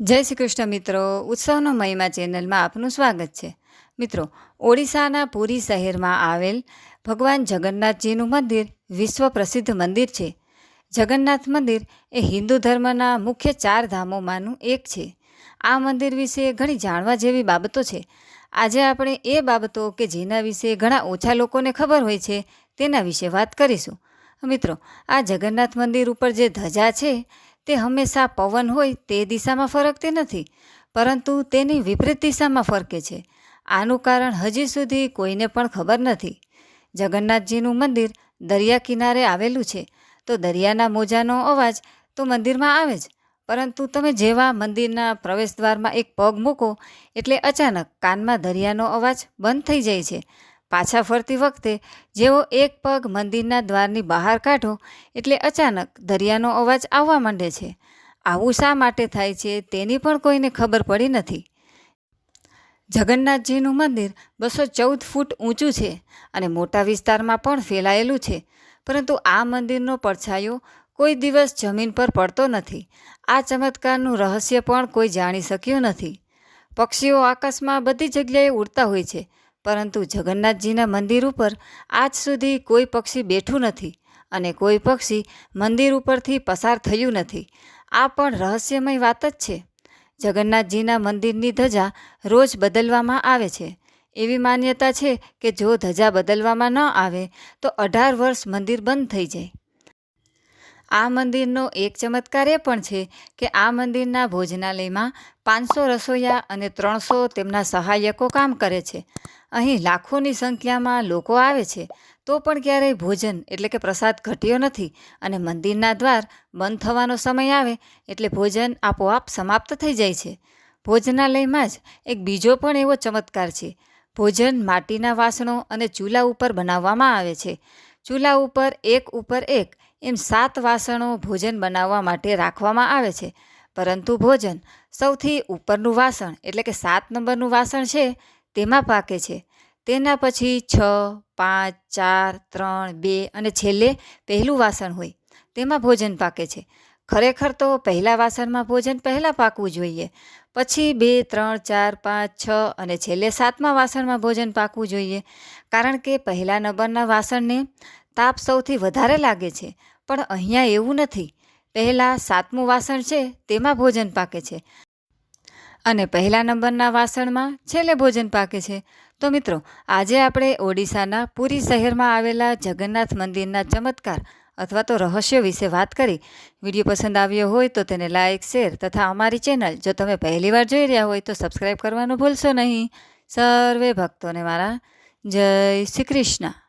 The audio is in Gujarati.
જય શ્રી કૃષ્ણ મિત્રો. ઉત્સવનો મહિમા ચેનલમાં આપનું સ્વાગત છે. મિત્રો, ઓડિશાના પુરી શહેરમાં આવેલ ભગવાન જગન્નાથજીનું મંદિર વિશ્વ પ્રસિદ્ધ મંદિર છે. જગન્નાથ મંદિર એ હિન્દુ ધર્મના મુખ્ય ચાર ધામોમાંનું એક છે. આ મંદિર વિશે ઘણી જાણવા જેવી બાબતો છે. આજે આપણે એ બાબતો કે જેના વિશે ઘણા ઓછા લોકોને ખબર હોય છે તેના વિશે વાત કરીશું. મિત્રો, આ જગન્નાથ મંદિર ઉપર જે ધજા છે તે હંમેશા પવન હોય તે દિશામાં ફરકતી નથી, પરંતુ તેની વિપરીત દિશામાં ફરકે છે. આનું કારણ હજી સુધી કોઈને પણ ખબર નથી. જગન્નાથજીનું મંદિર દરિયા કિનારે આવેલું છે, તો દરિયાના મોજાનો અવાજ તો મંદિરમાં આવે જ, પરંતુ તમે જેવા મંદિરના પ્રવેશદ્વારમાં એક પગ મૂકો, એટલે અચાનક કાનમાં દરિયાનો અવાજ બંધ થઈ જાય છે. પાછા ફરતી વખતે જેવો એક પગ મંદિરના દ્વારની બહાર કાઢો એટલે અચાનક દરિયાનો અવાજ આવવા માંડે છે. આવું શા માટે થાય છે તેની પણ કોઈને ખબર પડી નથી. જગન્નાથજીનું મંદિર બસો ચૌદ ફૂટ ઊંચું છે અને મોટા વિસ્તારમાં પણ ફેલાયેલું છે, પરંતુ આ મંદિરનો પડછાયો કોઈ દિવસ જમીન પર પડતો નથી. આ ચમત્કારનું રહસ્ય પણ કોઈ જાણી શક્યું નથી. પક્ષીઓ આકાશમાં બધી જગ્યાએ ઉડતા હોય છે પરંતુ જગન્નાથજીના મંદિર ઉપર આજ સુધી કોઈ પક્ષી બેઠું નથી અને કોઈ પક્ષી મંદિર ઉપરથી પસાર થયું નથી. આ પણ રહસ્યમય વાત જ છે. જગન્નાથજીના મંદિરની ધજા રોજ બદલવામાં આવે છે. એવી માન્યતા છે કે જો ધજા બદલવામાં ન આવે, તો અઢાર વર્ષ મંદિર બંધ થઈ જાય. આ મંદિરનો એક ચમત્કાર એ પણ છે કે આ મંદિરના ભોજનાલયમાં પાંચસો રસોઈયા અને ત્રણસો તેમના સહાયકો કામ કરે છે. અહીં લાખોની સંખ્યામાં લોકો આવે છે. તો પણ ક્યારેય ભોજન એટલે કે પ્રસાદ ઘટ્યો નથી અને મંદિરના દ્વાર બંધ થવાનો સમય આવે એટલે ભોજન આપોઆપ સમાપ્ત થઈ જાય છે. ભોજનાલયમાં જ એક બીજો પણ એવો ચમત્કાર છે. ભોજન માટીના વાસણો અને ચૂલા ઉપર બનાવવામાં આવે છે. ચૂલા ઉપર એક ઉપર એક એમ સાત વાસણો ભોજન બનાવવા માટે રાખવામાં આવે છે. પરંતુ ભોજન સૌથી ઉપરનું વાસણ, એટલે કે સાત નંબરનું વાસણ છે, તેમાં પાકે છે. તેના પછી છ, પાંચ, ચાર, ત્રણ, બે અને છેલ્લે પહેલું વાસણ હોય, તેમાં ભોજન પાકે છે. ખરેખર તો પહેલાં વાસણમાં ભોજન પહેલાં પાકવું જોઈએ. પછી બે, ત્રણ, ચાર, પાંચ, છ અને છેલ્લે સાતમા વાસણમાં ભોજન પાકવું જોઈએ. કારણ કે પહેલા નંબરના વાસણને તાપ સૌથી વધારે લાગે છે, પણ અહીંયા એવું નથી. પહેલાં સાતમું વાસણ છે, તેમાં ભોજન પાકે છે. અને પહેલા નંબરના વાસણમાં છેલ્લે ભોજન પાકે છે. તો મિત્રો, આજે આપણે ઓડિશાના પુરી શહેરમાં આવેલા જગન્નાથ મંદિરના ચમત્કાર અથવા તો રહસ્ય વિશે વાત કરી. વીડિયો પસંદ આવ્યો હોય તો તેને લાઇક શેર તથા અમારી ચેનલ જો તમે પહેલીવાર જોઈ રહ્યા હોય તો સબસ્ક્રાઈબ કરવાનું ભૂલશો નહીં. સર્વે ભક્તોને મારા જય શ્રી કૃષ્ણ.